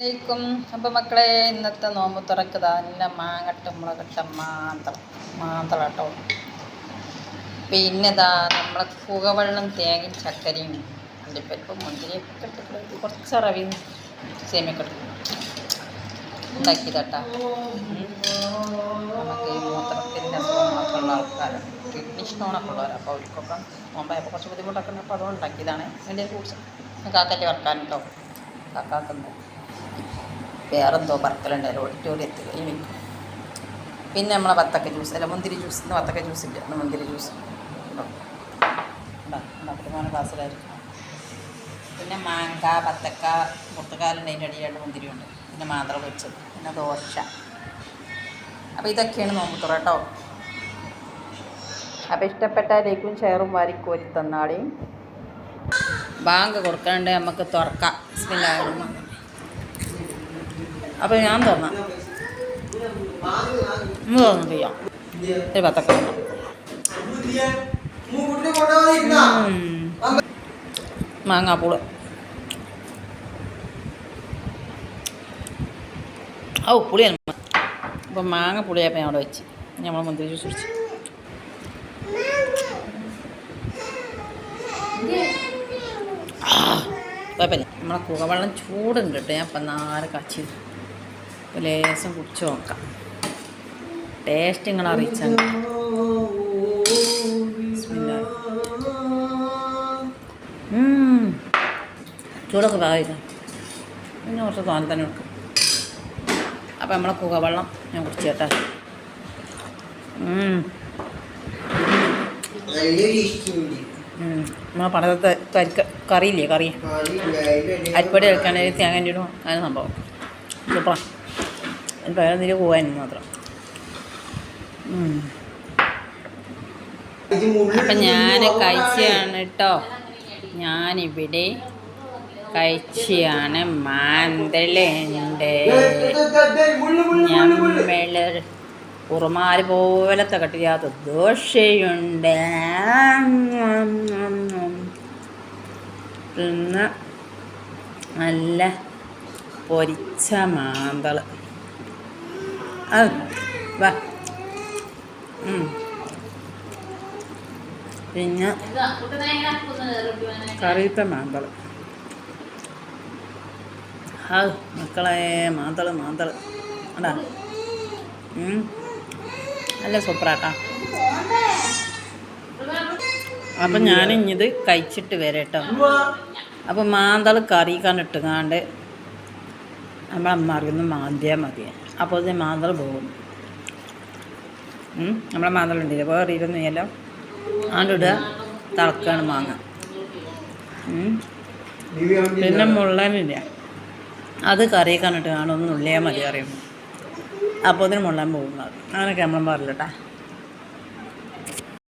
അപ്പം മക്കളെ ഇന്നത്തെ നോമ്പ് തുറക്കതാ. നല്ല മാങ്ങട്ട മുളകട്ട മാന്തളം. മാന്തളം കേട്ടോ പിന്നെ ഇതാ നമ്മളെ പുകവെള്ളം തേങ്ങയും ചക്കരയും അണ്ടിപ്പരിപ്പും മുന്തിരിയൊക്കെ ഇട്ടിട്ട് കുറച്ച് റവിയും സേമിയൊക്കെ ഉള്ള ആൾക്കാരാണ് കിഡ്നി സ്റ്റോണൊക്കെ ഉള്ളവരാണ് അപ്പോൾ അവർക്കൊക്കെ നോമ്പായപ്പോൾ കുറച്ച് ബുദ്ധിമുട്ടൊക്കെ ഉണ്ട് അപ്പോൾ അതുകൊണ്ട് ഉണ്ടാക്കിയതാണ്. എന്റെ ഫ്രൂട്ട്സ് കാക്കന്റെ വറക്കാൻ കേട്ടോ കാക്കാക്കുണ്ട് വേറെന്തോ പറക്കലുണ്ടായാലും ഓഡിറ്റോറിയത്തിൽ എനിക്ക് പിന്നെ നമ്മളെ വത്തക്ക ജ്യൂസ് അല്ല മുന്തിരി ജ്യൂസ് ഇന്ന് വത്തക്ക ജ്യൂസ് ഇല്ല ഇന്ന് മുന്തിരി ജ്യൂസ് ഉണ്ടോ? ഉണ്ടോ? ഉണ്ടാക്കുന്ന ക്ലാസ്സിലായിരിക്കും പിന്നെ മാങ്ക വത്തക്ക പുറത്തുകാലുണ്ട് അതിന്റെ അടിയിൽ രണ്ട് മുന്തിരി ഉണ്ട്. പിന്നെ മാതള വെച്ചത് പിന്നെ ദോശ. അപ്പോൾ ഇതൊക്കെയാണ് നോമ്പുത്തുറ കേട്ടോ അപ്പോൾ ഇഷ്ടപ്പെട്ട ലൈക്കും ഷെയറും വാരിക്കോരി തന്നാളെയും ബാങ്ക് കൊടുക്കാണ്ട് നമുക്ക് തുറക്കാം. ബിസ്മില്ലാഹിർറഹ്മാനിർ റഹീം. അപ്പോൾ ഞാൻ തന്നെ. ഒന്ന് തോന്നുന്നു ചെയ്യാം. ഒരു പത്തൊക്കെ മാങ്ങാപ്പൂൾ. ഓ പുളിയാണ് അപ്പം മാങ്ങ പുളിയപ്പം ഞാൻ അവിടെ വെച്ച്. നമ്മൾ മുന്തിരി ജ്യൂസ് കുടിച്ച്. കുഴപ്പമില്ല. നമ്മളെ കുകവെള്ളം ചൂടുണ്ട് കേട്ടോ. ഞാൻ ഇപ്പം നാല് കച്ചി ലേശം കുടിച്ച് നോക്കാം. ടേസ്റ്റ് നിങ്ങൾ അറിയിച്ചാൽ ചൂടൊക്കെ പാകിക്കാം പിന്നെ കുറച്ച് തോന്നെ തന്നെ എടുക്കും. അപ്പം നമ്മളെ കുകവെള്ളം ഞാൻ കുടിച്ചു കേട്ടോ. നമ്മളെ കരിക്ക കറിയില്ലേ കറി? അരിപ്പൊടി എടുക്കാണെങ്കിൽ തേങ്ങ ഇടും. അങ്ങനെ സംഭവം. സൂപ്പറാ. എനിക്ക് തിരി പോകാൻ മാത്രം. അപ്പം ഞാൻ കഴിച്ചാണ് കേട്ടോ ഞാനിവിടെ കഴിച്ചാണ് മാന്തലുണ്ട് ഞമ്മൾ കുറുമാര് പോലത്തെ കട്ടിയാത്ത ദോശയുണ്ട്. പിന്നെ നല്ല പൊരിച്ച മാന്തൾ. വാ. പിന്നെ കറിയത്തെ മാന്തൾ. ആ മക്കളെ മാന്തൾ മാന്തൾ. അടാ. നല്ല സൂപ്പറാട്ടാ. അപ്പം ഞാൻ കഴിച്ചിട്ട് വരട്ടോ. അപ്പം മാന്തൾ കറി ഇട്ടുകാണ്ട് നമ്മളെ അറിയുന്ന മാന്തിയാൽ മതി അപ്പോൾ ഇത് മാന്തൾ പോകും. നമ്മളെ മാന്തളുണ്ടല്ലേ വേറെ ഇരുന്നില്ല ആണ്ടിടുക തിളക്കാണ് മാങ്ങ. പിന്നെ മുള്ളനില്ല. അത് കറിയൊക്കെ കണ്ടിട്ട് കാണുമെന്ന് ഉള്ളിയാൽ മതി അറിയുമ്പോൾ അപ്പോൾ അതിന് മുള്ളാൻ പോകുന്നത് അങ്ങനെയൊക്കെ നമ്മൾ പറയില്ലട്ടാ